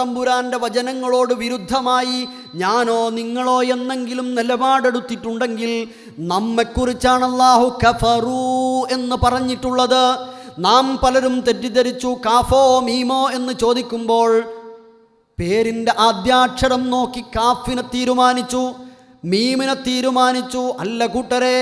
പടച്ചത്തമ്പുരാന്റെ വചനങ്ങളോട് വിരുദ്ധമായി ഞാനോ നിങ്ങളോ എന്നെങ്കിലും നിലപാടെടുത്തിട്ടുണ്ടെങ്കിൽ നമ്മെക്കുറിച്ചാണ് അള്ളാഹു കഫറു എന്ന് പറഞ്ഞിട്ടുള്ളത്. നാം പലരും തെറ്റിദ്ധരിച്ചു കാഫോ മീമോ എന്ന് ചോദിക്കുമ്പോൾ പേരിന്റെ ആദ്യാക്ഷരം നോക്കി കാഫിനെ തീരുമാനിച്ചു മീമിനെ തീരുമാനിച്ചു അല്ല കൂട്ടരെ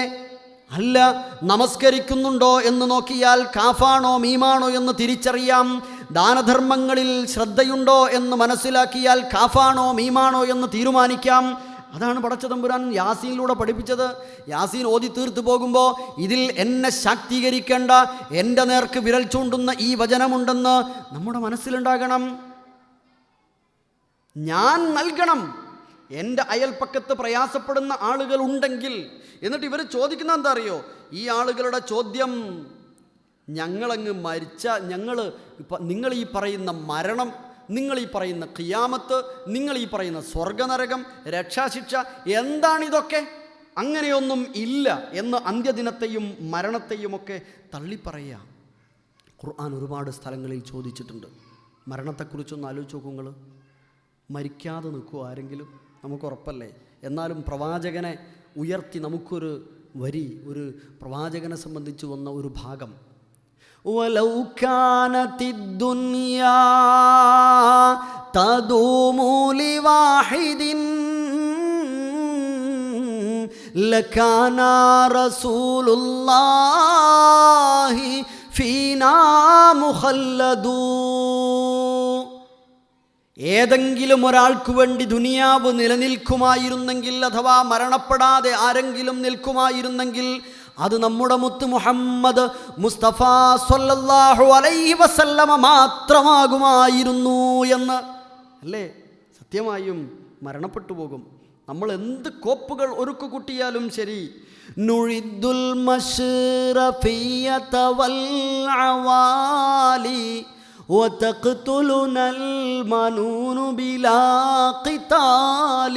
അല്ല നമസ്കരിക്കുന്നുണ്ടോ എന്ന് നോക്കിയാൽ കാഫാണോ മീമാണോ എന്ന് തിരിച്ചറിയാം. ദാനധർമ്മങ്ങളിൽ ശ്രദ്ധയുണ്ടോ എന്ന് മനസ്സിലാക്കിയാൽ കാഫാണോ മീമാണോ എന്ന് തീരുമാനിക്കാം. അതാണ് പടച്ചതമ്പുരാൻ യാസീനിലൂടെ പഠിപ്പിച്ചത്. യാസീൻ ഓതി തീർത്തു പോകുമ്പോൾ ഇതിൽ എന്നെ ശാക്തീകരിക്കേണ്ട എന്റെ നേർക്ക് വിരൽ ചൂണ്ടുന്ന ഈ വചനമുണ്ടെന്ന് നമ്മുടെ മനസ്സിലുണ്ടാകണം. ഞാൻ നൽകണം. എന്റെ അയൽപ്പക്കത്ത് പ്രയാസപ്പെടുന്ന ആളുകൾ ഉണ്ടെങ്കിൽ എന്നിട്ട് ഇവർ ചോദിക്കുന്ന എന്താ അറിയോ? ഈ ആളുകളുടെ ചോദ്യം ഞങ്ങളങ്ങ് മരിച്ച ഞങ്ങൾ നിങ്ങൾ ഈ പറയുന്ന മരണം നിങ്ങൾ ഈ പറയുന്ന ഖിയാമത്ത് നിങ്ങൾ ഈ പറയുന്ന സ്വർഗനരകം രക്ഷാശിക്ഷ എന്താണിതൊക്കെ? അങ്ങനെയൊന്നും ഇല്ല എന്ന് അന്ത്യദിനത്തെയും മരണത്തെയുമൊക്കെ തള്ളിപ്പറയുക. ഖുർആൻ ഒരുപാട് സ്ഥലങ്ങളിൽ ചോദിച്ചിട്ടുണ്ട്. മരണത്തെക്കുറിച്ചൊന്ന് ആലോചിച്ച് നോക്കൂ നിങ്ങൾ മരിക്കാതെ നിൽക്കുമോ ആരെങ്കിലും? നമുക്ക് ഉറപ്പല്ലേ? എന്നാലും പ്രവാചകനെ ഉയർത്തി നമുക്കൊരു വരി ഒരു പ്രവാചകനെ സംബന്ധിച്ച് വന്ന ഒരു ഭാഗം. ولو كانت الدنيا تدوم لواحد لكان رسول الله فينا مخلد ഏതെങ്കിലും ഒരാൾക്ക് വേണ്ടി ദുനിയാവ് നിലനിൽക്കുമായിരുന്നെങ്കിൽ അഥവാ മരണപ്പെടാതെ ആരെങ്കിലും നിൽക്കുമായിരുന്നെങ്കിൽ അത് നമ്മുടെ മുത്ത് മുഹമ്മദ് മുസ്തഫ സല്ലല്ലാഹു അലൈഹി വസല്ലമ മാത്രമാകുമായിരുന്നു എന്ന് അല്ലേ സത്യമായും മരണപ്പെട്ടു പോകും നമ്മൾ എന്ത് കോപ്പുകൾ ഒരുക്കു കൂട്ടിയാലും ശരി നുഴിദുൽ മഷ്റഫിയത വൽ അവാലി وتقتلنا المنون بلا قتال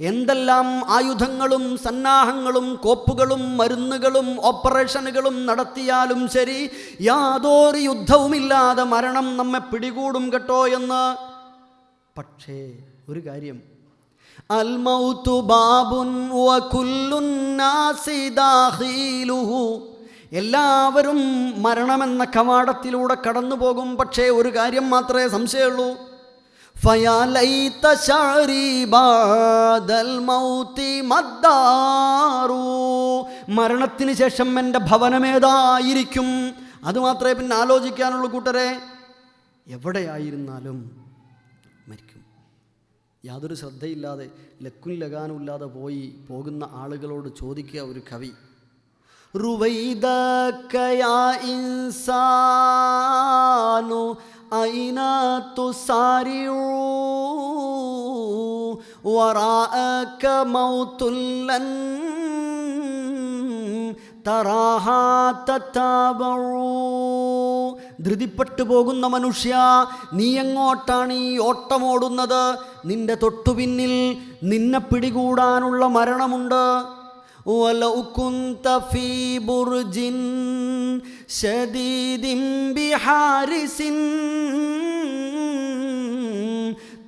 എന്തെല്ലാം ആയുധങ്ങളും സന്നാഹങ്ങളും കോപ്പുകളും മരുന്നുകളും ഓപ്പറേഷനുകളും നടത്തിയാലും ശരി യാതൊരു യുദ്ധവുമില്ലാതെ മരണം നമ്മെ പിടികൂടും കേട്ടോ എന്ന്. പക്ഷേ ഒരു കാര്യം. അൽ മൗതു ബാബുൻ എല്ലാവരും മരണമെന്ന കവാടത്തിലൂടെ കടന്നു പോകും പക്ഷേ ഒരു കാര്യം മാത്രമേ സംശയമുള്ളൂ. ഫയാലൈത ശഅരി ബാദൽ മൗതി മദ്ദാറു മരണത്തിന് ശേഷം എൻ്റെ ഭവനമേതായിരിക്കും അത് മാത്രമേ പിന്നെ ആലോചിക്കാനുള്ളൂ കൂട്ടരെ എവിടെയായിരുന്നാലും മരിക്കും യാതൊരു ശ്രദ്ധയില്ലാതെ ലക്കും ലഗാനും ഇല്ലാതെ പോയി പോകുന്ന ആളുകളോട് ചോദിക്കുക ഒരു കവി رويدك يا إنسان أين تسارع وراءك موت لن തറാഹാ തത്താബറൂ. ധൃതിപ്പെട്ടു പോകുന്ന മനുഷ്യ നീ എങ്ങോട്ടാണ് ഈ ഓട്ടമോടുന്നത് നിന്റെ തൊട്ടുപിന്നിൽ നിന്നെ പിടികൂടാനുള്ള മരണമുണ്ട് ولو كنت في برج شديد بحارس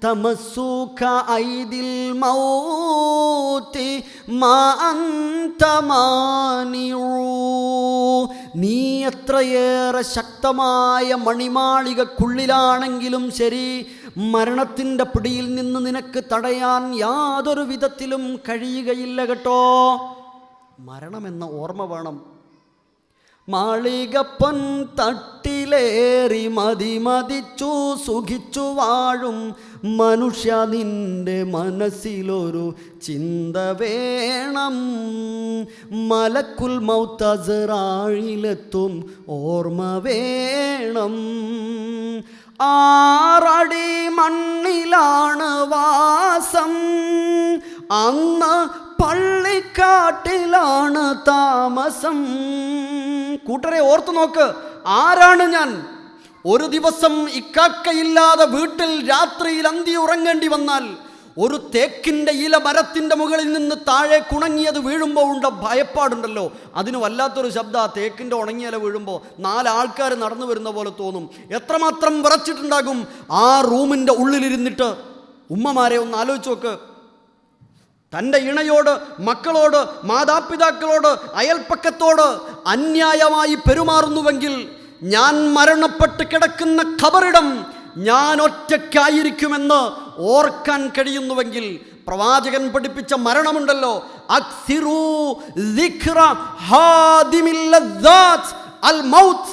تمسك أيدي الموت ما أنت مانع നീ എത്രയേറെ ശക്തമായ മണിമാളികക്കുള്ളിലാണെങ്കിലും ശരി മരണത്തിൻ്റെ പിടിയിൽ നിന്ന് നിനക്ക് തടയാൻ യാതൊരു വിധത്തിലും കഴിയുകയില്ല കേട്ടോ മരണമെന്ന ഓർമ്മ വേണം. മാളികപ്പൻ തട്ടിലേറി മതി മതിച്ചു സുഖിച്ചു വാഴും മനുഷ്യ നിന്റെ മനസ്സിലൊരു ചിന്ത വേണം. മലക്കുൽ മൗത്തസറാഴിലെത്തും ഓർമ്മ വേണം. ആറടി മണ്ണിലാണ് വാസം. അന്ന് പള്ളിക്കാട്ടിലാണ് താമസം. കൂട്ടരെ ഓർത്തു നോക്ക് ആരാണ് ഞാൻ? ഒരു ദിവസം ഇക്കാക്കയില്ലാതെ വീട്ടിൽ രാത്രിയിൽ അന്തി ഉറങ്ങേണ്ടി വന്നാൽ ഒരു തേക്കിന്റെ ഇല മരത്തിന്റെ മുകളിൽ നിന്ന് താഴെ കുണങ്ങിയത് വീഴുമ്പോൾ ഉണ്ട ഭയപ്പാടുണ്ടല്ലോ. അതിന് വല്ലാത്തൊരു ശബ്ദം ആ തേക്കിന്റെ ഉണങ്ങിയ ഇല വീഴുമ്പോൾ നാലാൾക്കാർ നടന്നു വരുന്ന പോലെ തോന്നും. എത്രമാത്രം വിറച്ചിട്ടുണ്ടാകും? ആ റൂമിന്റെ ഉള്ളിലിരുന്നിട്ട് ഉമ്മമാരെ ഒന്ന് ആലോചിച്ച് നോക്ക്. തന്റെ ഇണയോട് മക്കളോട് മാതാപിതാക്കളോട് അയൽപ്പക്കത്തോട് അന്യായമായി പെരുമാറുന്നുവെങ്കിൽ ഞാൻ മരണപ്പെട്ട് കിടക്കുന്ന ഖബറിടം ഞാൻ ഒറ്റയ്ക്കായിരിക്കുമെന്ന് ഓർക്കാൻ കഴിയുന്നുവെങ്കിൽ പ്രവാചകൻ പഠിപ്പിച്ച മരണമുണ്ടല്ലോ. അൽ മൗത്ത്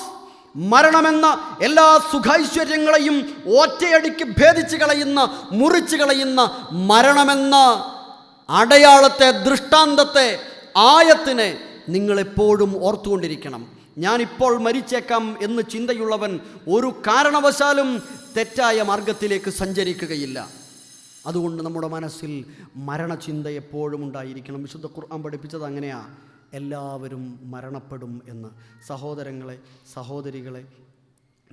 മരണമെന്ന എല്ലാ സുഖൈശ്വര്യങ്ങളെയും ഒറ്റയടിക്ക് ഭേദിച്ച് കളയുന്ന മുറിച്ച് കളയുന്ന മരണമെന്ന അടയാളത്തെ ദൃഷ്ടാന്തത്തെ ആയത്തിനെ നിങ്ങളെപ്പോഴും ഓർത്തുകൊണ്ടിരിക്കണം. ഞാനിപ്പോൾ മരിച്ചേക്കാം എന്ന് ചിന്തയുള്ളവൻ ഒരു കാരണവശാലും തെറ്റായ മാർഗത്തിലേക്ക് സഞ്ചരിക്കുകയില്ല. അതുകൊണ്ട് നമ്മുടെ മനസ്സിൽ മരണചിന്ത എപ്പോഴും ഉണ്ടായിരിക്കണം. വിശുദ്ധ ഖുർആൻ പഠിപ്പിച്ചത് അങ്ങനെയാ. എല്ലാവരും മരണപ്പെടും എന്ന്. സഹോദരങ്ങളെ സഹോദരികളെ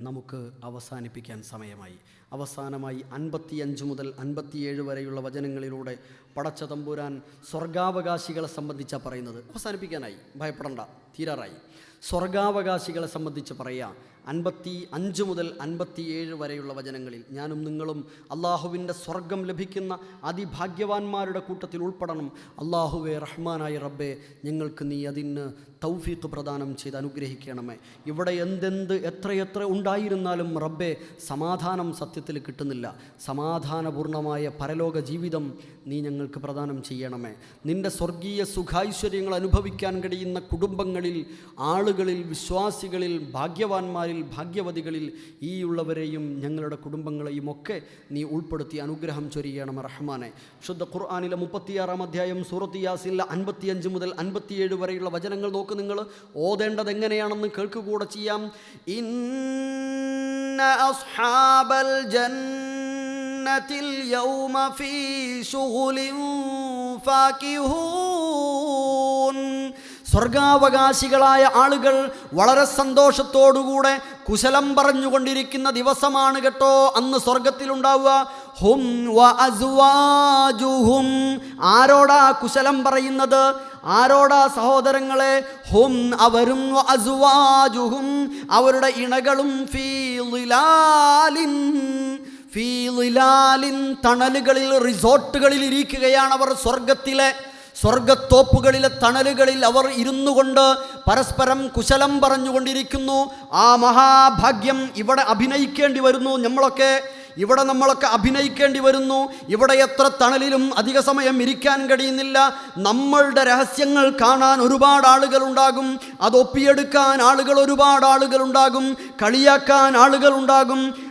നമുക്ക് അവസാനിപ്പിക്കാൻ സമയമായി. അവസാനമായി അൻപത്തിയഞ്ച് മുതൽ അൻപത്തിയേഴ് വരെയുള്ള വചനങ്ങളിലൂടെ പടച്ച തമ്പുരാൻ സ്വർഗാവകാശികളെ സംബന്ധിച്ചാണ് പറയുന്നത്. അവസാനിപ്പിക്കാനായി. ഭയപ്പെടണ്ട. തീരാറായി. സ്വർഗാവകാശികളെ സംബന്ധിച്ച് പറയാം അൻപത്തി അഞ്ച് മുതൽ അൻപത്തിയേഴ് വരെയുള്ള വചനങ്ങളിൽ ഞാനും നിങ്ങളും അള്ളാഹുവിന്റെ സ്വർഗം ലഭിക്കുന്ന അതിഭാഗ്യവാന്മാരുടെ കൂട്ടത്തിൽ ഉൾപ്പെടണം. അള്ളാഹുവെ റഹ്മാനായ റബ്ബെ ഞങ്ങൾക്ക് നീ അതിന് തൗഫീഖ് പ്രദാനം ചെയ്ത് അനുഗ്രഹിക്കണമേ. ഇവിടെ എന്തെന്ത് എത്രയെത്ര ഉണ്ടായിരുന്നാലും റബ്ബെ സമാധാനം സത്യത്തിൽ കിട്ടുന്നില്ല. സമാധാനപൂർണമായ പരലോക ജീവിതം നീ ഞങ്ങൾക്ക് പ്രദാനം ചെയ്യണമേ. നിന്റെ സ്വർഗീയ സുഖാൈശ്വര്യങ്ങൾ അനുഭവിക്കാൻ കഴിയുന്ന കുടുംബങ്ങളിൽ ആളുകളിൽ വിശ്വാസികളിൽ ഭാഗ്യവാന്മാരിൽ ഭാഗ്യവതികളിൽ ഈ ഉള്ളവരെയും ഞങ്ങളുടെ കുടുംബങ്ങളെയും ഒക്കെ നീ ഉൾപ്പെടുത്തി അനുഗ്രഹം ചൊരിയണം റഹ്മാനെ. ശുദ്ധ ഖുർആാനിലെ മുപ്പത്തിയാറാം അധ്യായം സൂറത്ത് യാസിലെ അൻപത്തിയഞ്ച് മുതൽ അൻപത്തിയേഴ് വരെയുള്ള വചനങ്ങൾ നോക്ക് നിങ്ങൾ. ഓതേണ്ടത് എങ്ങനെയാണെന്ന് കേൾക്കുകൂടെ ചെയ്യാം. ഇന്ന അസ്ഹാബൽ ജന്നത്തിൽ യൗമ ഫീ ശുഗുലിൻ ഫാകിഹൂൻ സ്വർഗാവകാശികളായ ആളുകൾ വളരെ സന്തോഷത്തോടുകൂടെ കുശലം പറഞ്ഞുകൊണ്ടിരിക്കുന്ന ദിവസമാണ് കേട്ടോ അന്ന് സ്വർഗത്തിലുണ്ടാവുക. ഹും വ അസ്വാജുഹും. ആരോടാ കുശലം പറയുന്നത്? ആരോടാ സഹോദരങ്ങളെ? ഹും അവരും അസുവാജുഹും. അവരുടെ ഇണകളും ഫീലിലാലിൻ ഫീ ളിലാലിൻ തണലുകളിൽ റിസോർട്ടുകളിൽ ഇരിക്കുകയാണ് അവർ സ്വർഗത്തിലെ സ്വർഗത്തോപ്പുകളിലെ തണലുകളിൽ അവർ ഇരുന്നു കൊണ്ട് പരസ്പരം കുശലം പറഞ്ഞുകൊണ്ടിരിക്കുന്നു ആ മഹാഭാഗ്യം ഇവിടെ അഭിനയിക്കേണ്ടി വരുന്നു. നമ്മളൊക്കെ ഇവിടെ നമ്മളൊക്കെ അഭിനയിക്കേണ്ടി വരുന്നു. ഇവിടെ എത്ര തണലിലും അധിക സമയം ഇരിക്കാൻ കഴിയുന്നില്ല. നമ്മളുടെ രഹസ്യങ്ങൾ കാണാൻ ഒരുപാട് ആളുകളുണ്ടാകും അത് ഒപ്പിയെടുക്കാൻ ആളുകൾ ഒരുപാട് ആളുകളുണ്ടാകും കളിയാക്കാൻ ആളുകളുണ്ടാകും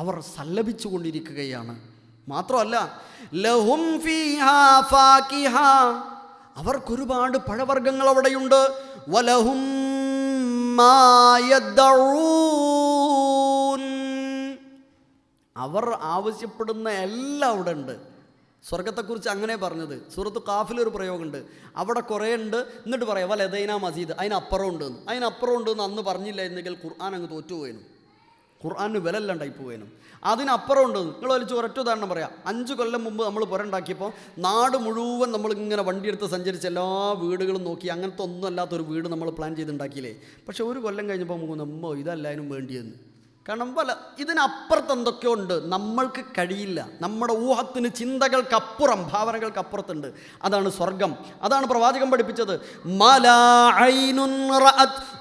അവർ സല്ലപിച്ചുകൊണ്ടിരിക്കുകയാണ്. മാത്രമല്ല ലഹും അവർക്കൊരുപാട് പഴവർഗങ്ങൾ അവിടെയുണ്ട്. വലഹും അവർ ആവശ്യപ്പെടുന്ന എല്ലാം അവിടെ ഉണ്ട്. സ്വർഗത്തെക്കുറിച്ച് അങ്ങനെ പറഞ്ഞത്. സൂറത്ത് കാഫിലൊരു പ്രയോഗമുണ്ട്. അവിടെ കുറേ ഉണ്ട്. എന്നിട്ട് പറയാം വല എതൈന മസീദ് അതിനപ്പുറം ഉണ്ട് അതിനപ്പുറം ഉണ്ട് എന്ന് അന്ന് പറഞ്ഞില്ല എന്നെങ്കിൽ ഖുർആൻ അങ്ങ് തോറ്റുപോയേനും. ഖുർആാന് വില ഇല്ലാണ്ടായി പോവേനും അതിനപ്പുറം ഉണ്ട്. നിങ്ങൾ വലിച്ച് ഒരൊറ്റ ഉദാഹരണം പറയാം. അഞ്ച് കൊല്ലം മുമ്പ് നമ്മൾ പുരണ്ടാക്കിയപ്പോൾ നാട് മുഴുവൻ നമ്മളിങ്ങനെ വണ്ടിയെടുത്ത് സഞ്ചരിച്ച് എല്ലാ വീടുകളും നോക്കി അങ്ങനത്തെ ഒന്നും അല്ലാത്തൊരു വീട് നമ്മൾ പ്ലാൻ ചെയ്തുണ്ടാക്കിയില്ലേ? പക്ഷേ ഒരു കൊല്ലം കഴിഞ്ഞപ്പോൾ മൂന്നമ്മോ ഇതല്ലായാലും വേണ്ടിയെന്ന്. കാരണം പല ഇതിനപ്പുറത്ത് എന്തൊക്കെയോ ഉണ്ട്. നമ്മൾക്ക് കഴിയില്ല. നമ്മുടെ ഊഹത്തിന് ചിന്തകൾക്കപ്പുറം ഭാവനകൾക്കപ്പുറത്തുണ്ട്. അതാണ് സ്വർഗം അതാണ് പ്രവാചകൻ പഠിപ്പിച്ചത്.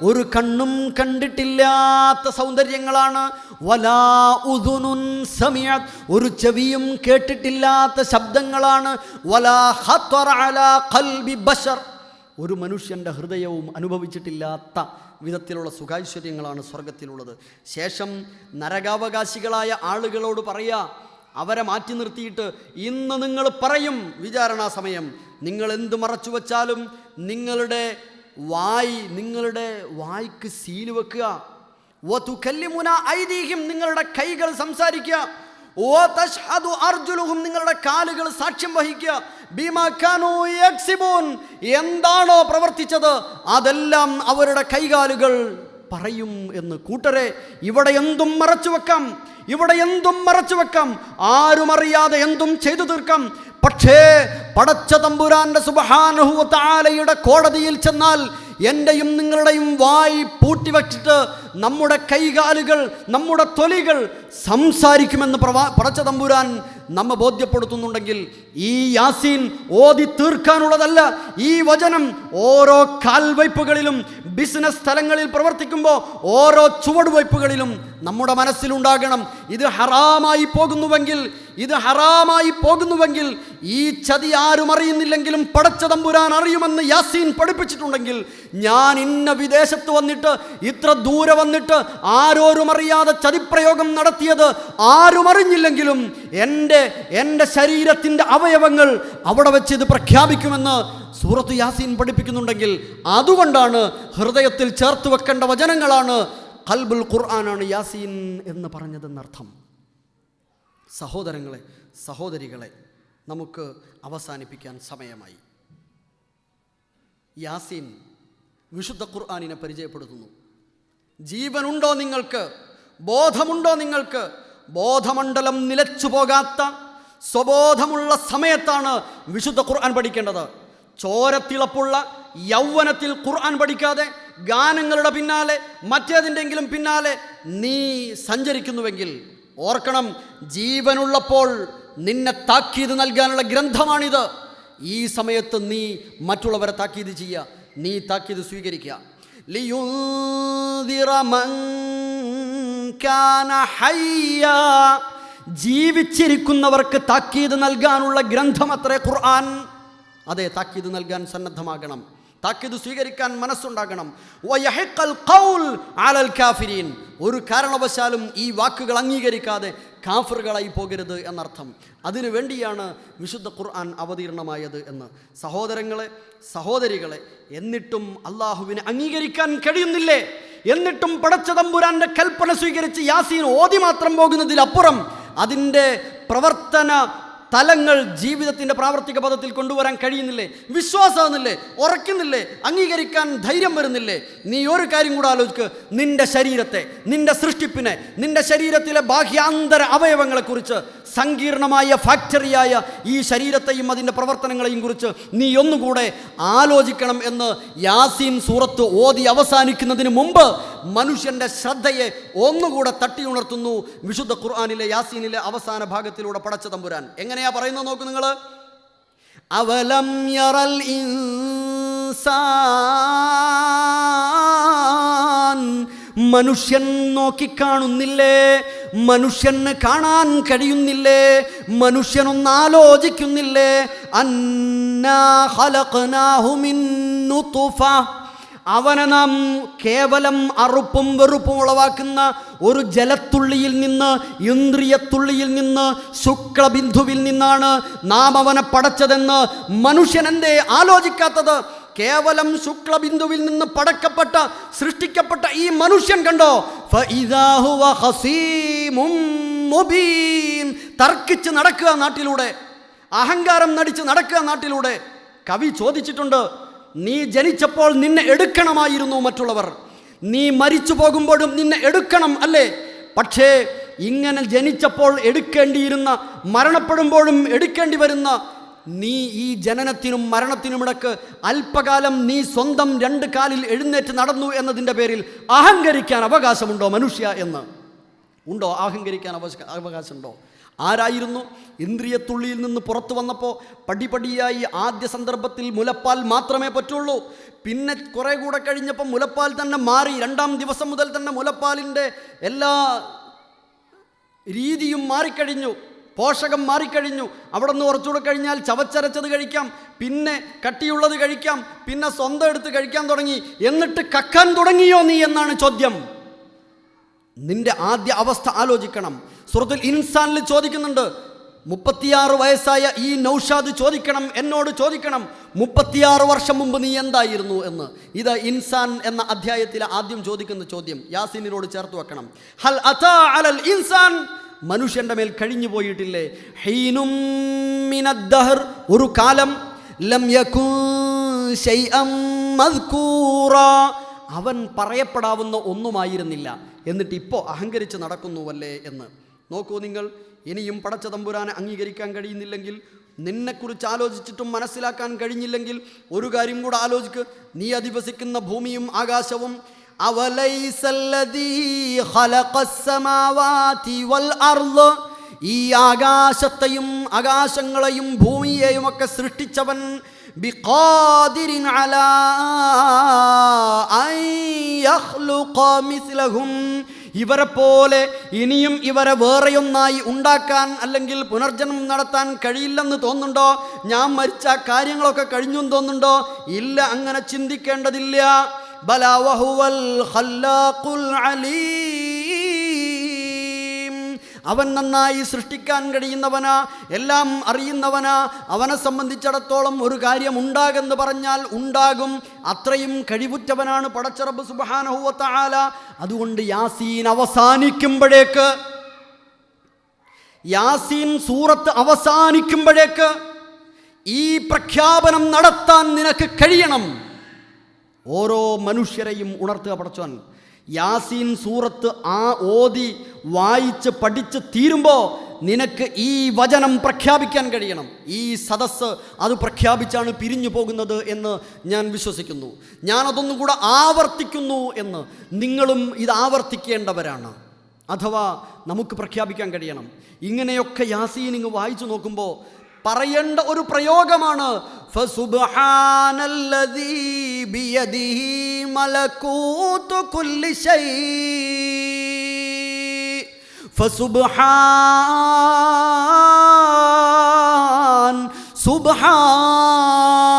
ഒരു കണ്ണും കണ്ടിട്ടില്ലാത്ത സൗന്ദര്യങ്ങളാണ്. ഒരു ചെവിയും കേട്ടിട്ടില്ലാത്ത ശബ്ദങ്ങളാണ്. വലാ അലാ ഒരു മനുഷ്യന്റെ ഹൃദയവും അനുഭവിച്ചിട്ടില്ലാത്ത വിധത്തിലുള്ള സുഖൈശ്വര്യങ്ങളാണ് സ്വർഗത്തിലുള്ളത് ശേഷം നരകാവകാശികളായ ആളുകളോട് പറയുക അവരെ മാറ്റി നിർത്തിയിട്ട് ഇന്ന് നിങ്ങൾ പറയും വിചാരണാ സമയം. നിങ്ങൾ എന്ത് മറച്ചു വച്ചാലും നിങ്ങളുടെ വായി നിങ്ങളുടെ വായിക്ക് സീൽ വെക്കുക. ഓ തുക്കല്ലിമുന ഐതിഹ്യം നിങ്ങളുടെ കൈകൾ സംസാരിക്കുക. ഓ തഷ്ഹദു അർജുലുഹും നിങ്ങളുടെ കാലുകൾ സാക്ഷ്യം വഹിക്കുക. ബിമാ കാനൂ യക്സിബൂൻ. എന്താണോ പ്രവർത്തിച്ചത്? അതെല്ലാം അവരുടെ കൈകാലുകൾ പറയും എന്ന്. കൂട്ടരെ ഇവിടെ എന്തും മറച്ചു വെക്കാം. ഇവിടെ എന്തും മറച്ചു വെക്കാം. ആരും അറിയാതെ എന്തും ചെയ്തു തീർക്കാം. പക്ഷേ പടച്ച തമ്പുരാന്റെ സുബഹാനുഹുവത്താലയുടെ കോടതിയിൽ ചെന്നാൽ എന്റെയും നിങ്ങളുടെയും വായി പൂട്ടിവച്ചിട്ട് നമ്മുടെ കൈകാലുകൾ നമ്മുടെ തൊലികൾ സംസാരിക്കുമെന്ന് പ്രവാ പടച്ച തമ്പുരാൻ നമ്മെ ബോധ്യപ്പെടുത്തുന്നുണ്ടെങ്കിൽ ഈ യാസീൻ ഓതി തീർക്കാനുള്ളതല്ല. ഈ വചനം ഓരോ കാൽവയ്പ്പുകളിലും ബിസിനസ് സ്ഥലങ്ങളിൽ പ്രവർത്തിക്കുമ്പോൾ ഓരോ ചുവടുവയ്പ്പുകളിലും നമ്മുടെ മനസ്സിലുണ്ടാകണം. ഇത് ഹറാമായി പോകുന്നുവെങ്കിൽ ഇത് ഹറാമായി പോകുന്നുവെങ്കിൽ ഈ ചതി ആരും അറിയുന്നില്ലെങ്കിലും പടച്ച തമ്പുരാൻ അറിയുമെന്ന് യാസീൻ പഠിപ്പിച്ചിട്ടുണ്ടെങ്കിൽ ഞാൻ ഇന്ന വിദേശത്ത് വന്നിട്ട് ഇത്ര ദൂരെ വന്നിട്ട് ആരോരും അറിയാതെ ചതിപ്രയോഗം നടത്തിയത് ആരും അറിഞ്ഞില്ലെങ്കിലും എന്റെ എന്റെ ശരീരത്തിന്റെ അവയവങ്ങൾ അവിടെ വെച്ച് ഇത് പ്രഖ്യാപിക്കുമെന്ന് സൂറത്ത് യാസീൻ പഠിപ്പിക്കുന്നുണ്ടെങ്കിൽ അതുകൊണ്ടാണ് ഹൃദയത്തിൽ ചേർത്ത് വെക്കേണ്ട വചനങ്ങളാണ് കൽബുൽ ഖുർആനാണ് യാസീൻ എന്ന് പറഞ്ഞതെന്നർത്ഥം സഹോദരങ്ങളെ സഹോദരികളെ നമുക്ക് അവസാനിപ്പിക്കാൻ സമയമായി. യാസീൻ വിശുദ്ധ ഖുർആാനിനെ പരിചയപ്പെടുത്തുന്നു. ജീവനുണ്ടോ നിങ്ങൾക്ക്? ബോധമുണ്ടോ നിങ്ങൾക്ക്? ബോധമണ്ഡലം നിലച്ചു പോകാത്ത സ്വബോധമുള്ള സമയത്താണ് വിശുദ്ധ ഖുർആൻ പഠിക്കേണ്ടത്. ചോരത്തിളപ്പുള്ള യൗവനത്തിൽ ഖുർആൻ പഠിക്കാതെ ഗാനങ്ങളുടെ പിന്നാലെ മറ്റേതിന്റെങ്കിലും പിന്നാലെ നീ സഞ്ചരിക്കുന്നുവെങ്കിൽ ഓർക്കണം ജീവനുള്ളപ്പോൾ നിന്നെ താക്കീത് നൽകാനുള്ള ഗ്രന്ഥമാണിത്. ഈ സമയത്ത് നീ മറ്റുള്ളവരെ താക്കീത് ചെയ്യുക നീ താക്കീത് സ്വീകരിക്കുക. മൻ കാന ഹയ്യ. ജീവിച്ചിരിക്കുന്നവർക്ക് താക്കീത് നൽകാനുള്ള ഗ്രന്ഥം അത്രേ ഖുർആൻ. അതെ താക്കീത് നൽകാൻ സന്നദ്ധമാകണം. താക്കീത് സ്വീകരിക്കാൻ മനസ്സുണ്ടാകണം. ഒരു കാരണവശാലും ഈ വാക്കുകൾ അംഗീകരിക്കാതെ കാഫറുകളായി പോകരുത് എന്നർത്ഥം. അതിനു വേണ്ടിയാണ് വിശുദ്ധ ഖുർആൻ അവതീർണമായത് എന്ന്. സഹോദരങ്ങളെ സഹോദരികളെ എന്നിട്ടും അള്ളാഹുവിനെ അംഗീകരിക്കാൻ കഴിയുന്നില്ലേ? എന്നിട്ടും പടച്ച തമ്പുരാന്റെ കൽപ്പന സ്വീകരിച്ച് യാസീൻ ഓതി മാത്രം പോകുന്നതിലപ്പുറം അതിന്റെ പ്രവർത്തന തലങ്ങൾ ജീവിതത്തിന്റെ പ്രാവർത്തിക പദത്തിൽ കൊണ്ടുവരാൻ കഴിയുന്നില്ലേ? വിശ്വാസമാകുന്നില്ലേ? ഉറക്കുന്നില്ലേ അംഗീകരിക്കാൻ ധൈര്യം വരുന്നില്ലേ? നീ ഒരു കാര്യം കൂടെ ആലോചിക്കുക നിന്റെ ശരീരത്തെ നിന്റെ സൃഷ്ടിപ്പിനെ നിന്റെ ശരീരത്തിലെ ബാഹ്യാന്തര അവയവങ്ങളെക്കുറിച്ച് സങ്കീർണമായ ഫാക്ടറിയായ ഈ ശരീരത്തെയും അതിന്റെ പ്രവർത്തനങ്ങളെയും കുറിച്ച് നീ ഒന്നുകൂടെ ആലോചിക്കണം എന്ന് യാസീൻ സൂറത്ത് ഓതി അവസാനിക്കുന്നതിന് മുമ്പ് മനുഷ്യന്റെ ശ്രദ്ധയെ ഒന്നുകൂടെ തട്ടിയുണർത്തുന്നു വിശുദ്ധ ഖുർആാനിലെ യാസീനിലെ അവസാന ഭാഗത്തിലൂടെ പടച്ച തമ്പുരാൻ. എങ്ങനെയാ പറയുന്നത് നോക്ക് നിങ്ങൾ? അവലം യറൽ ഇൻസാൻ. മനുഷ്യൻ നോക്കിക്കാണുന്നില്ലേ? മനുഷ്യന് കാണാൻ കഴിയുന്നില്ലേ? മനുഷ്യനൊന്ന് ആലോചിക്കുന്നില്ലേ? അന്നാ ഖലഖ്നാഹു മിൻ നുത്ഫ. അവനെ നാം കേവലം അറുപ്പും വെറുപ്പും ഉളവാക്കുന്ന ഒരു ജലത്തുള്ളിയിൽ നിന്ന് ഇന്ദ്രിയത്തുള്ളിയിൽ നിന്ന് ശുക്ലബിന്ദുവിൽ നിന്നാണ് നാം അവനെ പടച്ചതെന്ന് മനുഷ്യൻ എന്തേ ആലോചിക്കാത്തത്? കേവലം ശുക്ലബിന്ദുവിൽ നിന്ന് പടക്കപ്പെട്ട സൃഷ്ടിക്കപ്പെട്ട ഈ മനുഷ്യൻ കണ്ടോ. തർക്കിച്ച് നടക്കുക നാട്ടിലൂടെ. അഹങ്കാരം നടിച്ച് നടക്കുക നാട്ടിലൂടെ. കവി ചോദിച്ചിട്ടുണ്ട് നീ ജനിച്ചപ്പോൾ നിന്നെ എടുക്കണമായിരുന്നു മറ്റുള്ളവർ. നീ മരിച്ചു പോകുമ്പോഴും നിന്നെ എടുക്കണം അല്ലേ? പക്ഷേ ഇങ്ങനെ ജനിച്ചപ്പോൾ എടുക്കേണ്ടിയിരുന്ന മരണപ്പെടുമ്പോഴും എടുക്കേണ്ടി വരുന്ന നീ ഈ ജനനത്തിനും മരണത്തിനുമിടക്ക് അല്പകാലം നീ സ്വന്തം രണ്ട് കാലിൽ എഴുന്നേറ്റ് നടന്നു എന്നതിന്റെ പേരിൽ അഹങ്കരിക്കാൻ അവകാശമുണ്ടോ മനുഷ്യ എന്ന്? ഉണ്ടോ അഹങ്കരിക്കാൻ അവകാശ അവകാശമുണ്ടോ? ആരായിരുന്നു? ഇന്ദ്രിയത്തുള്ളിയിൽ നിന്ന് പുറത്തു വന്നപ്പോൾ പടിപടിയായി ആദ്യ സന്ദർഭത്തിൽ മുലപ്പാൽ മാത്രമേ പറ്റുള്ളൂ. പിന്നെ കുറേ കൂടെ കഴിഞ്ഞപ്പോൾ മുലപ്പാൽ തന്നെ മാറി. രണ്ടാം ദിവസം മുതൽ തന്നെ മുലപ്പാലിന്റെ എല്ലാ രീതിയും മാറിക്കഴിഞ്ഞു. പോഷകം മാറിക്കഴിഞ്ഞു. അവിടെ നിന്ന് കുറച്ചുകൂടെ കഴിഞ്ഞാൽ ചവച്ചരച്ചത് കഴിക്കാം. പിന്നെ കട്ടിയുള്ളത് കഴിക്കാം. പിന്നെ സ്വന്തം എടുത്ത് കഴിക്കാൻ തുടങ്ങി. എന്നിട്ട് കക്കാൻ തുടങ്ങിയോ നീ എന്നാണ് ചോദ്യം. നിന്റെ ആദ്യ അവസ്ഥ ആലോചിക്കണം. സുഹൃത്തുൽ ഇൻസാനിൽ ചോദിക്കുന്നുണ്ട് മുപ്പത്തിയാറ് വയസ്സായ ഈ നൗഷാദ് ചോദിക്കണം എന്നോട് ചോദിക്കണം മുപ്പത്തിയാറ് വർഷം മുമ്പ് നീ എന്തായിരുന്നു? എന്ന്. ഇത് ഇൻസാൻ എന്ന അധ്യായത്തിലെ ആദ്യം ചോദിക്കുന്ന ചോദ്യം. യാസീനിനോട് ചേർത്ത് വെക്കണം. ഹൽ അതാ അലൽ ഇൻസാൻ? മനുഷ്യന്റെ മേൽ കഴിഞ്ഞു പോയിട്ടില്ലേ. ഹൈനും ഒരു കാലം ലം യകൂൻ ശൈഅം മദ്കൂറാ. അവൻ പറയപ്പെടാവുന്ന ഒന്നുമായിരുന്നില്ല. എന്നിട്ട് ഇപ്പോൾ അഹങ്കരിച്ച് നടക്കുന്നുവല്ലേ എന്ന്. നോക്കൂ നിങ്ങൾ ഇനിയും പടച്ച തമ്പുരാനെ അംഗീകരിക്കാൻ കഴിയുന്നില്ലെങ്കിൽ നിന്നെക്കുറിച്ച് ആലോചിച്ചിട്ടും മനസ്സിലാക്കാൻ കഴിഞ്ഞില്ലെങ്കിൽ ഒരു കാര്യം കൂടെ ആലോചിക്ക്. നീ അധിവസിക്കുന്ന ഭൂമിയും ആകാശവും ഈ ആകാശത്തെയും ആകാശങ്ങളെയും ഭൂമിയെയും ഒക്കെ സൃഷ്ടിച്ചവൻ ബിഖാദിരിൻ على أن يخلق مثلهم. ഇവരെ പോലെ ഇനിയും ഇവരെ വേറെയൊന്നായി ഉണ്ടാക്കാൻ അല്ലെങ്കിൽ പുനർജന്മം നടത്താൻ കഴിയില്ലെന്ന് തോന്നുന്നുണ്ടോ? ഞാൻ മരിച്ച കാര്യങ്ങളൊക്കെ കഴിഞ്ഞു തോന്നുന്നുണ്ടോ? ഇല്ല അങ്ങനെ ചിന്തിക്കേണ്ടതില്ല. ബലാവഹുവൽ അലീം. അവൻ നന്നായി സൃഷ്ടിക്കാൻ കഴിയുന്നവനാ എല്ലാം അറിയുന്നവനാ അവനെ സംബന്ധിച്ചിടത്തോളം ഒരു കാര്യം ഉണ്ടാകെന്ന് പറഞ്ഞാൽ ഉണ്ടാകും. അത്രയും കഴിവുറ്റവനാണ് പടച്ചറബ് സുബാനഹുവത്താല അതുകൊണ്ട് യാസീൻ അവസാനിക്കുമ്പോഴേക്ക് യാസീൻ സൂറത്ത് അവസാനിക്കുമ്പോഴേക്ക് ഈ പ്രഖ്യാപനം നടത്താൻ നിനക്ക് കഴിയണം. ഓരോ മനുഷ്യരെയും ഉണർത്തുക പടച്ചോൻ യാസീൻ സൂറത്ത് ആ ഓതി വായിച്ച് പഠിച്ച് തീരുമ്പോൾ നിനക്ക് ഈ വചനം പ്രഖ്യാപിക്കാൻ കഴിയണം. ഈ സദസ്സ് അത് പ്രഖ്യാപിച്ചാണ് പിരിഞ്ഞു പോകുന്നത് എന്ന് ഞാൻ വിശ്വസിക്കുന്നു. ഞാനതൊന്നും കൂടെ ആവർത്തിക്കുന്നു എന്ന് നിങ്ങളും ഇത് ആവർത്തിക്കേണ്ടവരാണ്. അഥവാ നമുക്ക് പ്രഖ്യാപിക്കാൻ കഴിയണം. ഇങ്ങനെയൊക്കെ യാസീൻ ഇങ്ങ് വായിച്ചു നോക്കുമ്പോൾ പറയേണ്ട ഒരു പ്രയോഗമാണ്. ഫസുബ്ഹാൻ സുബ്ഹാൻ.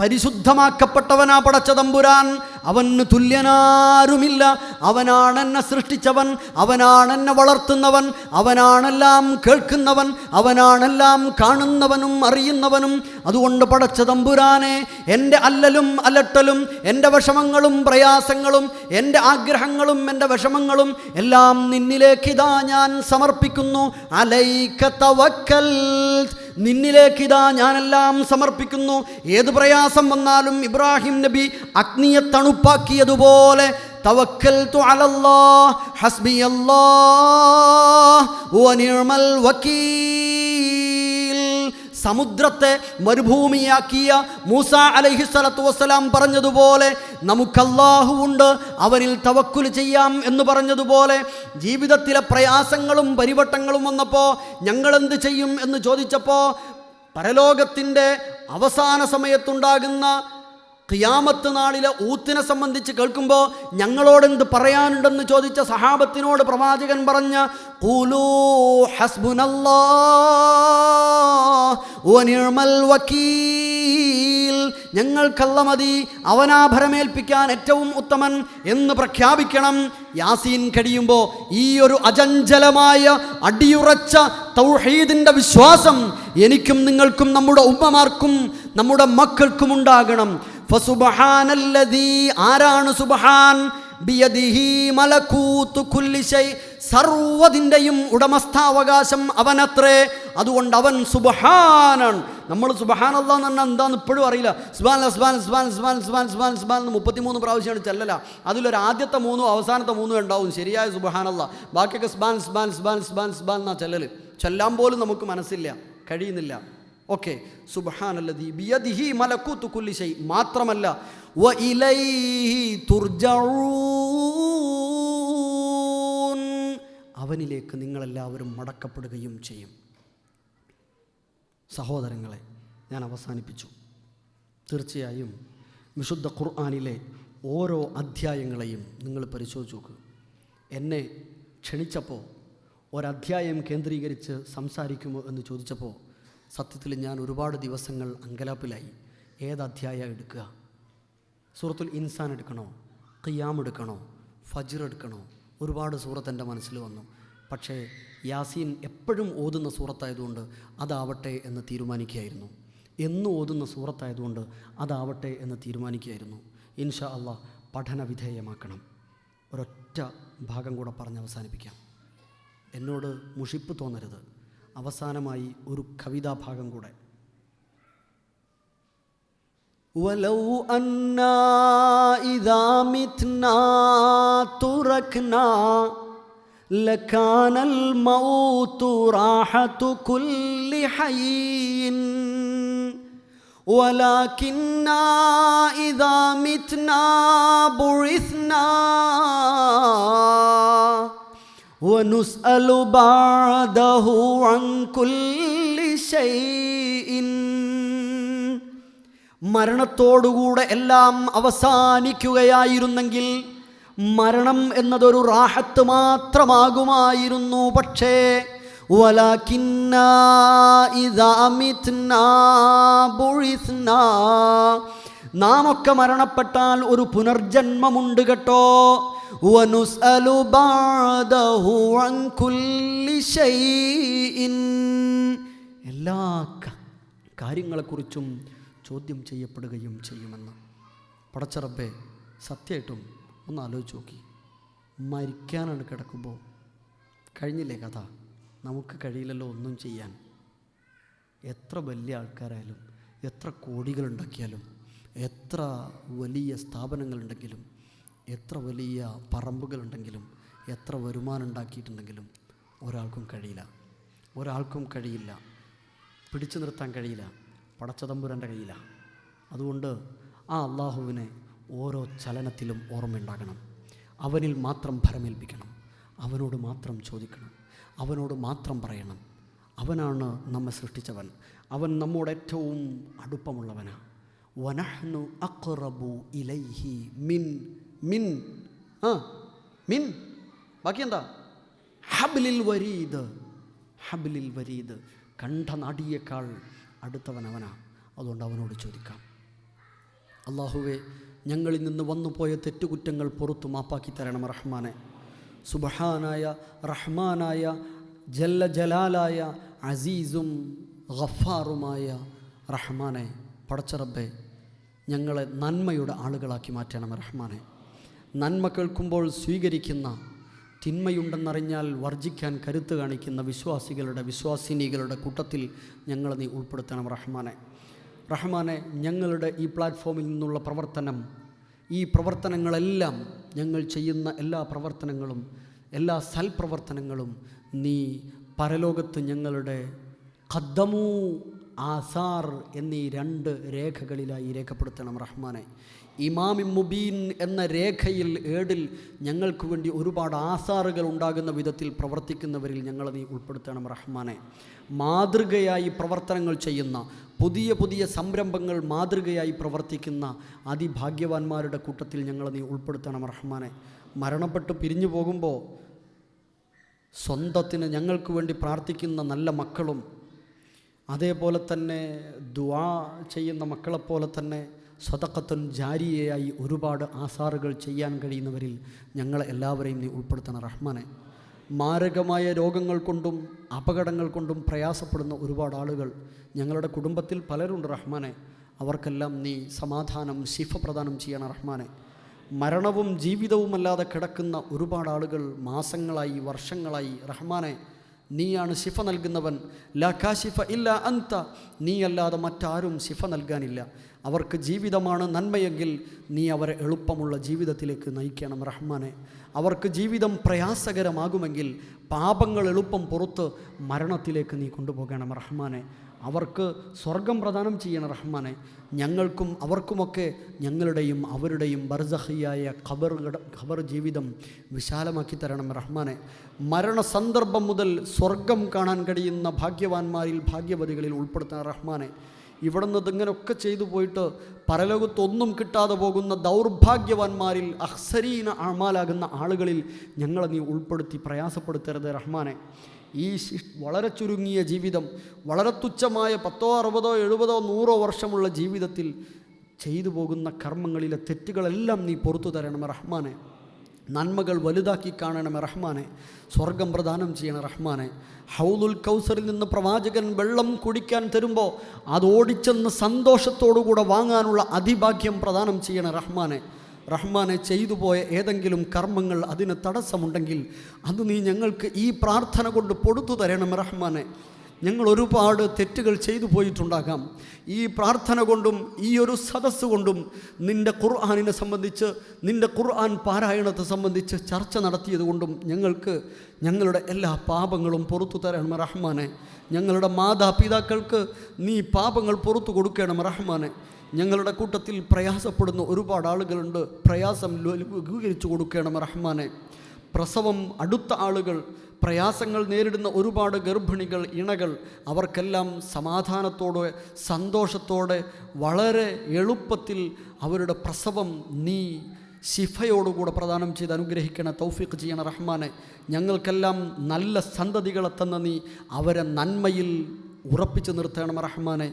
പരിശുദ്ധമാക്കപ്പെട്ടവനാ പടച്ച തമ്പുരാൻ. അവന് തുല്യനാരുമില്ല. അവനാണെന്നെ സൃഷ്ടിച്ചവൻ അവനാണെന്നെ വളർത്തുന്നവൻ അവനാണെല്ലാം കേൾക്കുന്നവൻ അവനാണെല്ലാം കാണുന്നവനും അറിയുന്നവനും. അതുകൊണ്ട് പടച്ച തമ്പുരാനെ എന്റെ അല്ലലും അലട്ടലും എന്റെ വിഷമങ്ങളും പ്രയാസങ്ങളും എന്റെ ആഗ്രഹങ്ങളും എന്റെ വിഷമങ്ങളും എല്ലാം നിന്നിലേക്ക് ഇതാ ഞാൻ സമർപ്പിക്കുന്നു. അലൈക്ക തവക്കൽ. നിന്നിലേക്ക് ഇതാ ഞാനെല്ലാം സമർപ്പിക്കുന്നു. ഏത് പ്രയാസം വന്നാലും ഇബ്രാഹിം നബി അഗ്നിയെ തണുപ്പാക്കിയതുപോലെ വക്കീൽ. സമുദ്രത്തെ മരുഭൂമിയാക്കിയ മൂസ അലഹി സ്വലത്തു വസ്സലാം പറഞ്ഞതുപോലെ നമുക്കല്ലാഹു ഉണ്ട് അവനിൽ തവക്കുൽ ചെയ്യാം എന്ന് പറഞ്ഞതുപോലെ ജീവിതത്തിലെ പ്രയാസങ്ങളും പരിവട്ടങ്ങളും വന്നപ്പോൾ ഞങ്ങളെന്ത് ചെയ്യും എന്ന് ചോദിച്ചപ്പോൾ പരലോകത്തിന്റെ അവസാന സമയത്തുണ്ടാകുന്ന ഖിയാമത്ത് നാളിലെ ഊത്തിനെ സംബന്ധിച്ച് കേൾക്കുമ്പോൾ ഞങ്ങളോട് എന്ത് പറയാനുണ്ടെന്ന് ചോദിച്ച സഹാബത്തിനോട് പ്രവാചകൻ പറഞ്ഞ കൂലൂ വക്കീൽ. ഞങ്ങൾക്കല്ല മതി അവനാഭരമേൽപ്പിക്കാൻ ഏറ്റവും ഉത്തമൻ എന്ന് പ്രഖ്യാപിക്കണം. യാസീൻ കഴിയുമ്പോൾ ഈ ഒരു അചഞ്ചലമായ അടിയുറച്ച തൗഹീദിന്റെ വിശ്വാസം എനിക്കും നിങ്ങൾക്കും നമ്മുടെ ഉമ്മമാർക്കും നമ്മുടെ മക്കൾക്കും ഉണ്ടാകണം. ആരാണ് സുബഹാൻ? സർവതിന്റെയും ഉടമസ്ഥാവകാശം അവനത്രേ. അതുകൊണ്ട് അവൻ സുബഹാനാണ് നമ്മൾ സുബഹാൻ അള്ളാഹ് എന്ന് പറഞ്ഞാൽ എന്താണെന്ന് ഇപ്പോഴും അറിയില്ല. സുബാൻ സുബാൻ സുബാൻ സുബാൻ സുബാൻ സുബാൻ സുബാൻ എന്ന് മുപ്പത്തിമൂന്ന് പ്രാവശ്യമാണ് ചെല്ലല. അതിലൊരു ആദ്യത്തെ മൂന്നും അവസാനത്തെ മൂന്നും ഉണ്ടാവും. ശരിയായ സുബഹാൻ അള്ളാ ബാക്കിയൊക്കെ സുബാൻ സുബാൻ സുബാൻ സുബാൻ സുബാൻ എന്നാ ചെല്ലൽ ചെല്ലാൻ പോലും നമുക്ക് മനസ്സില്ല. കഴിയുന്നില്ല. ഓക്കെ. സുബഹാനല്ലതി ബിയദിഹി മലക്കൂത്തു കുല്ലി ശൈ. മാത്രമല്ല വ ഇലൈഹി തുർജഊൻ. അവനിലേക്ക് നിങ്ങളെല്ലാവരും മടക്കപ്പെടുകയും ചെയ്യും. സഹോദരങ്ങളെ ഞാൻ അവസാനിപ്പിച്ചു. തീർച്ചയായും വിശുദ്ധ ഖുർആാനിലെ ഓരോ അധ്യായങ്ങളെയും നിങ്ങൾ പരിശോധിച്ച് നോക്കുക എന്നെ ക്ഷണിച്ചപ്പോൾ ഒരധ്യായം കേന്ദ്രീകരിച്ച് സംസാരിക്കുമോ എന്ന് ചോദിച്ചപ്പോൾ സത്യത്തിൽ ഞാൻ ഒരുപാട് ദിവസങ്ങൾ അങ്കലാപ്പിലായി. ഏത് അധ്യായം എടുക്കുക? സൂറത്തുൽ ഇൻസാൻ എടുക്കണോ? ഖിയാം എടുക്കണോ? ഫജ്ർ എടുക്കണോ? ഒരുപാട് സൂറത്ത് എന്റെ മനസ്സിൽ വന്നു. പക്ഷേ യാസീൻ എപ്പോഴും ഓതുന്ന സൂറത്തായതുകൊണ്ട് അതാവട്ടെ എന്ന് തീരുമാനിക്കുകയായിരുന്നു. എന്ന് ഓതുന്ന സൂറത്തായതുകൊണ്ട് അതാവട്ടെ എന്ന് തീരുമാനിക്കുകയായിരുന്നു. ഇൻഷാ അള്ളാഹ് പഠന വിധേയമാക്കണം. ഒരൊറ്റ ഭാഗം കൂടെ പറഞ്ഞ് അവസാനിപ്പിക്കാം. എന്നോട് മുഷിപ്പ് തോന്നരുത്. അവസാനമായി ഒരു കവിതാഭാഗം കൂടെ ولو أنا إذا متنا تركنا لكان الموت راحة كل حي ولكننا إذا متنا بعثنا ونسأل بعده عن كل شيء മരണത്തോടുകൂടെ എല്ലാം അവസാനിക്കുകയായിരുന്നെങ്കിൽ മരണം എന്നതൊരു റാഹത്ത് മാത്രമാകുമായിരുന്നു പക്ഷേ വലകിന്നാ ഇദാ മിത്നാ ബുഇസ്നാ. നാം ഒക്കെ മരണപ്പെട്ടാൽ ഒരു പുനർജന്മമുണ്ട് കേട്ടോ വനുസ്അലു بعده عن كل ശൈഇൻ. എല്ലാ കാര്യങ്ങളെക്കുറിച്ചും ചോദ്യം ചെയ്യപ്പെടുകയും ചെയ്യുമെന്ന് പടച്ചറബെ സത്യമായിട്ടും ഒന്ന് ആലോചിച്ച് നോക്കി. മരിക്കാനാണ് കിടക്കുമ്പോൾ കഴിഞ്ഞില്ലേ കഥ? നമുക്ക് കഴിയില്ലല്ലോ ഒന്നും ചെയ്യാൻ. എത്ര വലിയ ആൾക്കാരായാലും എത്ര കോടികളുണ്ടാക്കിയാലും എത്ര വലിയ സ്ഥാപനങ്ങളുണ്ടെങ്കിലും എത്ര വലിയ പറമ്പുകളുണ്ടെങ്കിലും എത്ര വരുമാനം ഉണ്ടാക്കിയിട്ടുണ്ടെങ്കിലും ഒരാൾക്കും കഴിയില്ല. ഒരാൾക്കും കഴിയില്ല. പിടിച്ചു നിർത്താൻ കഴിയില്ല. പടച്ചതമ്പുരന്റെ കഴിയില്ല അതുകൊണ്ട് ആ അള്ളാഹുവിനെ ഓരോ ചലനത്തിലും ഓർമ്മയുണ്ടാകണം. അവനിൽ മാത്രം ഭരമേൽപ്പിക്കണം. അവനോട് മാത്രം ചോദിക്കണം. അവനോട് മാത്രം പറയണം. അവനാണ് നമ്മെ സൃഷ്ടിച്ചവൻ. അവൻ നമ്മോട് ഏറ്റവും അടുപ്പമുള്ളവനാണ് വനഹ്നു അക്റബു ഇലൈഹി മിൻ മിൻ. ആ മിൻ. ബാക്കി എന്താ ഹബ്ലിൽ വരീദ്. ഹബ്ലിൽ വരീദ്. കണ്ഠനാടിയേക്കാൾ അടുത്തവൻ അവനാ അതുകൊണ്ട് അവനോട് ചോദിക്കാം. അള്ളാഹുവെ ഞങ്ങളിൽ നിന്ന് വന്നു പോയ തെറ്റുകുറ്റങ്ങൾ പുറത്തു മാപ്പാക്കി തരണം റഹ്മാനെ. സുബഹാനായ റഹ്മാനായ ജല്ല ജലാലായ അസീസും ഗഫാറുമായ റഹ്മാനെ പടച്ചറബെ ഞങ്ങളെ നന്മയുടെ ആളുകളാക്കി മാറ്റണം റഹ്മാനെ. നന്മ കേൾക്കുമ്പോൾ സ്വീകരിക്കുന്ന തിന്മയുണ്ടെന്നറിഞ്ഞാൽ വർജിക്കാൻ കരുത്ത് കാണിക്കുന്ന വിശ്വാസികളുടെ വിശ്വാസിനികളുടെ കൂട്ടത്തിൽ ഞങ്ങളെ നീ ഉൾപ്പെടുത്തണം റഹ്മാനെ. റഹ്മാനെ ഞങ്ങളുടെ ഈ പ്ലാറ്റ്ഫോമിൽ നിന്നുള്ള പ്രവർത്തനം ഈ പ്രവർത്തനങ്ങളെല്ലാം ഞങ്ങൾ ചെയ്യുന്ന എല്ലാ പ്രവർത്തനങ്ങളും എല്ലാ സൽപ്രവർത്തനങ്ങളും നീ പരലോകത്ത് ഞങ്ങളുടെ ഖദ്ദമു ആസാർ എന്നീ രണ്ട് രേഖകളിലായി രേഖപ്പെടുത്തണം റഹ്മാനെ. ഇമാമി മുബീൻ എന്ന രേഖയിൽ ഏടിൽ ഞങ്ങൾക്ക് വേണ്ടി ഒരുപാട് ആസാറുകൾ ഉണ്ടാകുന്ന വിധത്തിൽ പ്രവർത്തിക്കുന്നവരിൽ ഞങ്ങളെ നീ ഉൾപ്പെടുത്തണം റഹ്മാനെ. മാതൃകയായി പ്രവർത്തനങ്ങൾ ചെയ്യുന്ന പുതിയ പുതിയ സംരംഭങ്ങൾ മാതൃകയായി പ്രവർത്തിക്കുന്ന അതിഭാഗ്യവാന്മാരുടെ കൂട്ടത്തിൽ ഞങ്ങളെ നീ ഉൾപ്പെടുത്തണം റഹ്മാനെ. മരണപ്പെട്ട് പിരിഞ്ഞു പോകുമ്പോൾ സ്വന്തത്തിന് ഞങ്ങൾക്ക് വേണ്ടി പ്രാർത്ഥിക്കുന്ന നല്ല മക്കളും അതേപോലെ തന്നെ ദുആ ചെയ്യുന്ന മക്കളെപ്പോലെ തന്നെ സ്വതക്കത്തുൻ ജാരിയയായി ഒരുപാട് ആസാറുകൾ ചെയ്യാൻ കഴിയുന്നവരിൽ ഞങ്ങളെ എല്ലാവരെയും നീ ഉൾപ്പെടുത്തണം റഹ്മാനെ. മാരകമായ രോഗങ്ങൾ കൊണ്ടും അപകടങ്ങൾ കൊണ്ടും പ്രയാസപ്പെടുന്ന ഒരുപാട് ആളുകൾ ഞങ്ങളുടെ കുടുംബത്തിൽ പലരുണ്ട് റഹ്മാനെ. അവർക്കെല്ലാം നീ സമാധാനം ശിഫ പ്രദാനം ചെയ്യണം റഹ്മാനെ. മരണവും ജീവിതവുമല്ലാതെ കിടക്കുന്ന ഒരുപാട് ആളുകൾ മാസങ്ങളായി വർഷങ്ങളായി റഹ്മാനെ നീയാണ് ശിഫ നൽകുന്നവൻ. ലാ കാശിഫ ഇല്ല അന്ത. നീയല്ലാതെ മറ്റാരും ശിഫ നൽകാനില്ല. അവർക്ക് ജീവിതമാണ് നന്മയെങ്കിൽ നീ അവരെ എളുപ്പമുള്ള ജീവിതത്തിലേക്ക് നയിക്കണം റഹ്മാനെ. അവർക്ക് ജീവിതം പ്രയാസകരമാകുമെങ്കിൽ പാപങ്ങൾ എളുപ്പം പുറത്ത് മരണത്തിലേക്ക് നീ കൊണ്ടുപോകണം റഹ്മാനെ. അവർക്ക് സ്വർഗം പ്രദാനം ചെയ്യണം റഹ്മാനെ ഞങ്ങൾക്കും അവർക്കുമൊക്കെ ഞങ്ങളുടെയും അവരുടെയും ബർസഹിയായ ഖബർ ഖബർ ജീവിതം വിശാലമാക്കി തരണം റഹ്മാനെ. മരണസന്ദർഭം മുതൽ സ്വർഗം കാണാൻ കഴിയുന്ന ഭാഗ്യവാന്മാരിൽ ഭാഗ്യവതികളിൽ ഉൾപ്പെടുത്താൻ റഹ്മാനെ. ഇവിടെ നിന്ന് ഇതിങ്ങനെയൊക്കെ ചെയ്തു പോയിട്ട് പരലോകത്തൊന്നും കിട്ടാതെ പോകുന്ന ദൗർഭാഗ്യവാന്മാരിൽ അഹ്സരീന ആമാലാകുന്ന ആളുകളിൽ ഞങ്ങളെ നീ ഉൾപ്പെടുത്തി പ്രയാസപ്പെടുത്തരുത് റഹ്മാനെ. ഈ വളരെ ചുരുങ്ങിയ ജീവിതം വളരെ തുച്ഛമായ പത്തോ അറുപതോ എഴുപതോ നൂറോ വർഷമുള്ള ജീവിതത്തിൽ ചെയ്തു പോകുന്ന കർമ്മങ്ങളിലെ തെറ്റുകളെല്ലാം നീ പുറത്തു തരണം റഹ്മാനെ. നന്മകൾ വലുതാക്കി കാണണമേ റഹ്മാനെ. സ്വർഗം പ്രദാനം ചെയ്യണം റഹ്മാനെ. ഹൗദുൽ കൗസറിൽ നിന്ന് പ്രവാചകൻ വെള്ളം കുടിക്കാൻ തരുമ്പോൾ അത് ഓടിച്ചെന്ന് സന്തോഷത്തോടുകൂടെ വാങ്ങാനുള്ള അതിഭാഗ്യം പ്രദാനം ചെയ്യണ റഹ്മാനെ. റഹ്മാനെ ചെയ്തു പോയ ഏതെങ്കിലും കർമ്മങ്ങൾ അതിന് തടസ്സമുണ്ടെങ്കിൽ അത് നീ ഞങ്ങൾക്ക് ഈ പ്രാർത്ഥന കൊണ്ട് പൊടുത്തു തരണം റഹ്മാനെ. ഞങ്ങൾ ഒരുപാട് തെറ്റുകൾ ചെയ്തു പോയിട്ടുണ്ടാകാം. ഈ പ്രാർത്ഥന കൊണ്ടും ഈ ഒരു സദസ്സ് കൊണ്ടും നിന്റെ ഖുർആാനിനെ സംബന്ധിച്ച് നിന്റെ ഖുർആൻ പാരായണത്തെ സംബന്ധിച്ച് ചർച്ച നടത്തിയത് കൊണ്ടും ഞങ്ങൾക്ക് ഞങ്ങളുടെ എല്ലാ പാപങ്ങളും പുറത്തു തരണം റഹ്മാനെ. ഞങ്ങളുടെ മാതാപിതാക്കൾക്ക് നീ പാപങ്ങൾ പുറത്തു കൊടുക്കണം റഹ്മാനെ. ഞങ്ങളുടെ കൂട്ടത്തിൽ പ്രയാസപ്പെടുന്ന ഒരുപാട് ആളുകളുണ്ട്. പ്രയാസം ലഘൂകരിച്ചു കൊടുക്കണം റഹ്മാനെ. പ്രസവം അടുത്ത ആളുകൾ പ്രയാസങ്ങൾ നേരിടുന്ന ഒരുപാട് ഗർഭിണികൾ ഇണകൾ അവർക്കെല്ലാം സമാധാനത്തോടെ സന്തോഷത്തോടെ വളരെ എളുപ്പത്തിൽ അവരുടെ പ്രസവം നീ ശിഫയോടുകൂടെ പ്രദാനം ചെയ്ത് അനുഗ്രഹിക്കണ തൗഫീഖ് ചെയ്യണ റഹ്മാനെ. ഞങ്ങൾക്കെല്ലാം നല്ല സന്തതികളെ തന്ന നീ അവരെ നന്മയിൽ ഉറപ്പിച്ചു നിർത്തണം റഹ്മാനെ.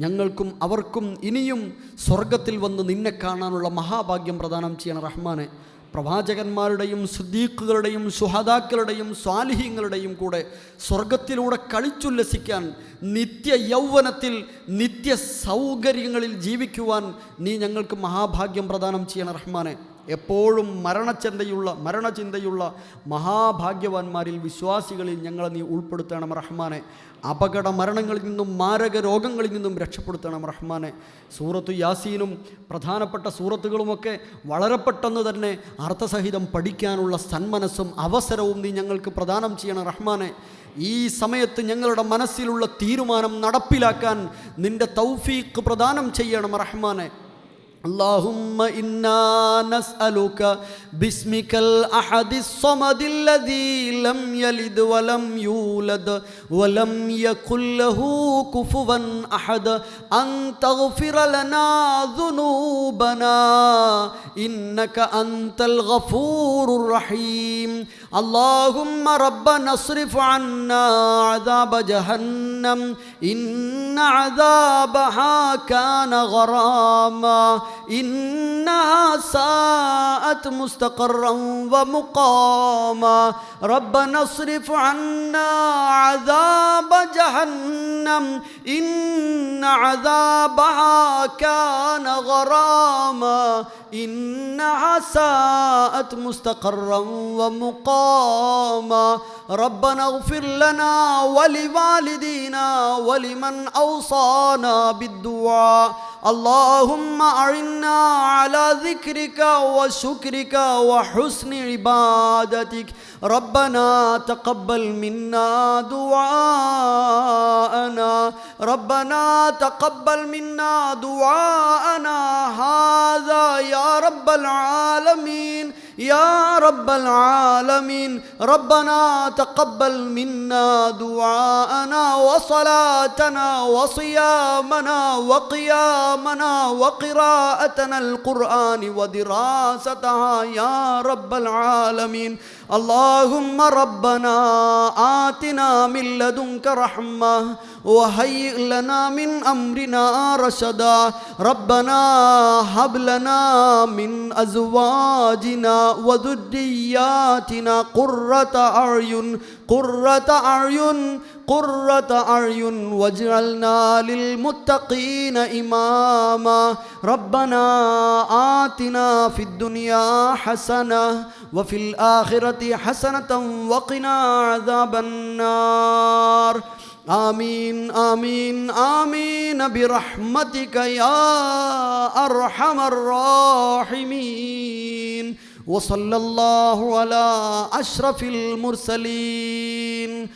ഞങ്ങൾക്കും അവർക്കും ഇനിയും സ്വർഗത്തിൽ വന്ന് നിന്നെ കാണാനുള്ള മഹാഭാഗ്യം പ്രദാനം ചെയ്യണം റഹ്മാനെ. പ്രവാചകന്മാരുടെയും സുദ്ദീഖുകളുടെയും സുഹദാക്കളുടെയും സ്വാലിഹ്യങ്ങളുടെയും കൂടെ സ്വർഗത്തിലൂടെ കളിച്ചുല്ലസിക്കാൻ നിത്യ യൗവനത്തിൽ നിത്യ സൗകര്യങ്ങളിൽ ജീവിക്കുവാൻ നീ ഞങ്ങൾക്ക് മഹാഭാഗ്യം പ്രദാനം ചെയ്യണം റഹ്മാനെ. എപ്പോഴും മരണചിന്തയുള്ള മരണചിന്തയുള്ള മഹാഭാഗ്യവാന്മാരിൽ വിശ്വാസികളിൽ ഞങ്ങളെ നീ ഉൾപ്പെടുത്തണം റഹ്മാനെ. അപകട മരണങ്ങളിൽ നിന്നും മാരക രോഗങ്ങളിൽ നിന്നും രക്ഷപ്പെടുത്തണം റഹ്മാനെ. സൂറത്തു യാസീനും പ്രധാനപ്പെട്ട സൂറത്തുകളുമൊക്കെ വളരെ പെട്ടെന്ന് തന്നെ അർത്ഥസഹിതം പഠിക്കാനുള്ള സന്മനസ്സും അവസരവും നീ ഞങ്ങൾക്ക് പ്രദാനം ചെയ്യണം റഹ്മാനെ. ഈ സമയത്ത് ഞങ്ങളുടെ മനസ്സിലുള്ള തീരുമാനം നടപ്പിലാക്കാൻ നിന്റെ തൗഫീഖ് പ്രദാനം ചെയ്യണം റഹ്മാനെ. اللهم إنا نسألك باسمك الأحد الصمد الذي لم يلد ولم يولد ولم يكن له كفوا أحد أن تغفر لنا ذنوبنا. إنك أنت الغفور الرحيم. اللهم ربنا اصرف عنا عذاب جهنم. إن عذابها كان غراما إنها ساءت مستقرا ومقاما. ربنا اصرف عنا عذاب جهنم إن عذابها كان غراما. إنها ساءت مستقرا ومقاما. ربنا اغفر لنا ولوالدينا ولمن أوصانا بالدعاء. اللهم أعنا على ذكرك وشكرك وحسن عبادتك. ربنا تقبل منا دعاءنا. ربنا تقبل منا دعاءنا. هذا يا رب العالمين. يا رب العالمين ربنا تقبل منا دعاءنا وصلاتنا وصيامنا وقيامنا وقراءتنا القرآن ودراستها يا رب العالمين. اللهم ربنا آتنا من لدنك رحمة وهيئ لنا من أمرنا رشدا. ربنا هب لنا من أزواجنا وذرياتنا قرة أعين قرة أعين قرة أعين. واجعلنا للمتقين إماما. ربنا آتنا في الدنيا حسنة وفي الآخرة حسنة وقنا عذاب النار. آمين آمين آمين. برحمتك يا أرحم الراحمين. وصلى الله على أشرف المرسلين.